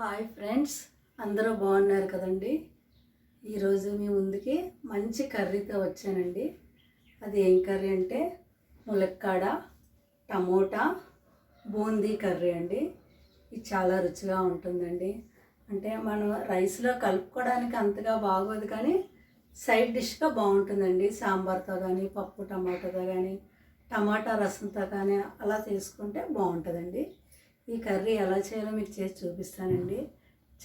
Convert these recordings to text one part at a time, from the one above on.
Hi friends అందరూ బాగున్నారు కదండి? ఈరోజు మీ ముందుకి మంచి కర్రీతో వచ్చానండి. అది ఏం కర్రీ అంటే ములక్కాడ టమోటా బూందీ కర్రీ అండి. ఇది చాలా రుచిగా ఉంటుందండి. అంటే మనం రైస్లో కలుపుకోవడానికి అంతగా బాగోదు కానీ సైడ్ డిష్గా బాగుంటుందండి. సాంబార్తో కానీ పప్పు టమాటాతో కానీ టమాటా రసంతో కానీ అలా చేసుకుంటే బాగుంటుందండి. ఈ కర్రీ ఎలా చేయాలో మీకు చేసి చూపిస్తానండి.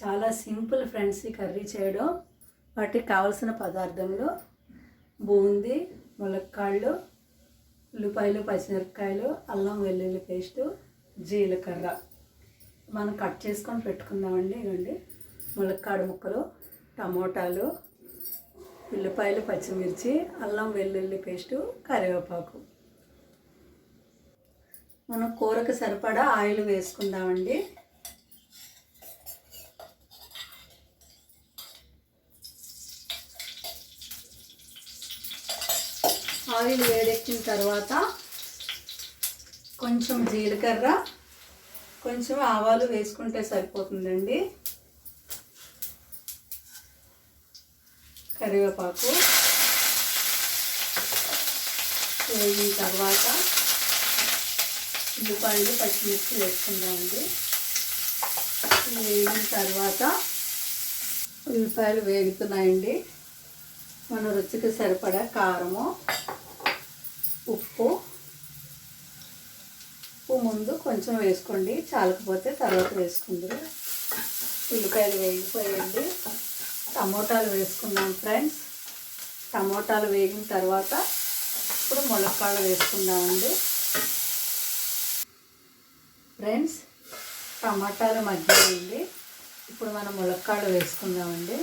చాలా సింపుల్ ఫ్రెండ్స్ ఈ కర్రీ చేయడం. వాటికి కావలసిన పదార్థములు బూందీ ములక్కాళ్ళు ఉల్లిపాయలు పచ్చిమిరపకాయలు అల్లం వెల్లుల్లి పేస్టు జీలకర్ర. మనం కట్ చేసుకొని పెట్టుకుందామండి ఇవ్వండి. ములక్కాడు ముక్కలు టమోటాలు ఉల్లిపాయలు పచ్చిమిర్చి అల్లం వెల్లుల్లి పేస్టు కరివేపాకు. మనం కూరకు సరిపడా ఆయిల్ వేసుకుందామండి. ఆయిల్ వేడెక్కిన తర్వాత కొంచెం జీలకర్ర కొంచెం ఆవాలు వేసుకుంటే సరిపోతుందండి. కరివేపాకు వేగిన తర్వాత ఉల్లిపాయలు పచ్చిమిర్చి వేసుకుందామండి. వేగిన తర్వాత ఉల్లిపాయలు వేగుతున్నాయండి. మన రుచికి సరిపడా కారము ఉప్పు. ఉప్పు ముందు కొంచెం వేసుకోండి. చాలకపోతే తర్వాత వేసుకుందరు. ఉల్లిపాయలు వేగిపోయండి టమోటాలు వేసుకుందాం ఫ్రెండ్స్. టమోటాలు వేగిన తర్వాత ఇప్పుడు మునక్కాయలు వేసుకుందామండి. ఫ్రెండ్స్ టమాటాలు మగ్గిపోయింది ఇప్పుడు మనం ములక్కాళ్ళు వేసుకుందామండి.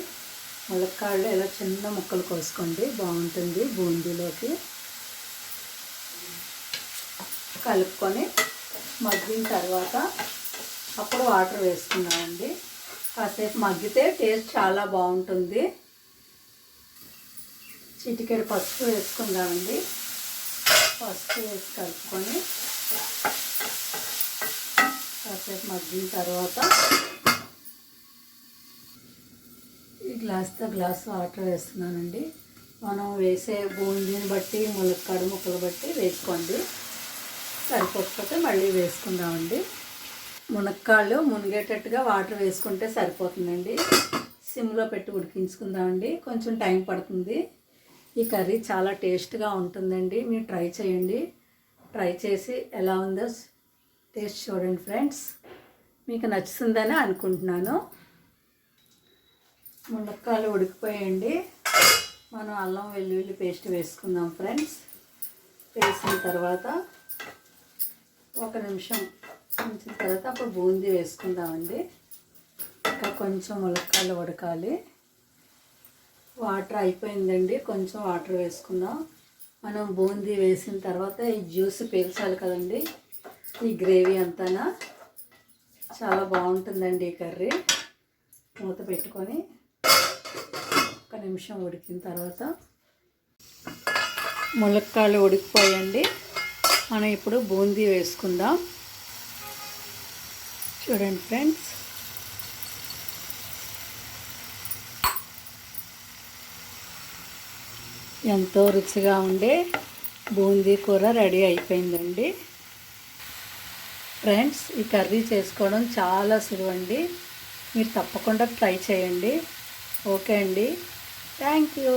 ములక్కాళ్ళు ఇలా చిన్న ముక్కలు కోసుకోండి బాగుంటుంది బూందీలోకి. కలుపుకొని మగ్గిన తర్వాత అప్పుడు వాటర్ వేసుకుందామండి. కాసేపు మగ్గితే టేస్ట్ చాలా బాగుంటుంది. చిటికెడు పసుపు వేసుకుందామండి. పసుపు వేసి కలుపుకొని కాసేపు మగ్గిన తర్వాత ఈ గ్లాస్తో గ్లాస్ వాటర్ వేస్తున్నానండి. మనం వేసే బూందీని బట్టి ములక్కాడు ముక్కలు బట్టి వేసుకోండి. సరిపోకపోతే మళ్ళీ వేసుకుందామండి. మునక్కాళ్ళు మునిగేటట్టుగా వాటర్ వేసుకుంటే సరిపోతుందండి. సిమ్లో పెట్టి ఉడికించుకుందామండి. కొంచెం టైం పడుతుంది. ఈ కర్రీ చాలా టేస్ట్గా ఉంటుందండి. మీరు ట్రై చేయండి. ట్రై చేసి ఎలా ఉందో టేస్ట్ చూడండి ఫ్రెండ్స్. మీకు నచ్చుతుందని అనుకుంటున్నాను. మునక్కాయలు ఉడికిపోయండి. మనం అల్లం వెల్లుల్లి పేస్ట్ వేసుకుందాం ఫ్రెండ్స్. వేసిన తర్వాత ఒక నిమిషం ఉంచిన తర్వాత అప్పుడు బూందీ వేసుకుందామండి. ఇంకా కొంచెం ములక్కాయలు ఉడకాలి. వాటర్ అయిపోయిందండి. కొంచెం వాటర్ వేసుకుందాం. మనం బూందీ వేసిన తర్వాత ఈ జ్యూస్ పీల్చాలి కదండి. ఈ గ్రేవీ అంతానా చాలా బాగుంటుందండి ఈ కర్రీ. మూత పెట్టుకొని ఒక నిమిషం ఉడికిన తర్వాత ములక్కాయలు ఉడికిపోయండి. మనం ఇప్పుడు బూందీ వేసుకుందాం. చూడండి ఫ్రెండ్స్. ఎంతో రుచిగా ఉండే బూందీ కూర రెడీ అయిపోయిందండి. ఫ్రెండ్స్ ఈ కర్రీ చేసుకోవడం చాలా సులువండి. మీరు తప్పకుండా ట్రై చేయండి. ఓకే అండి. Thank you.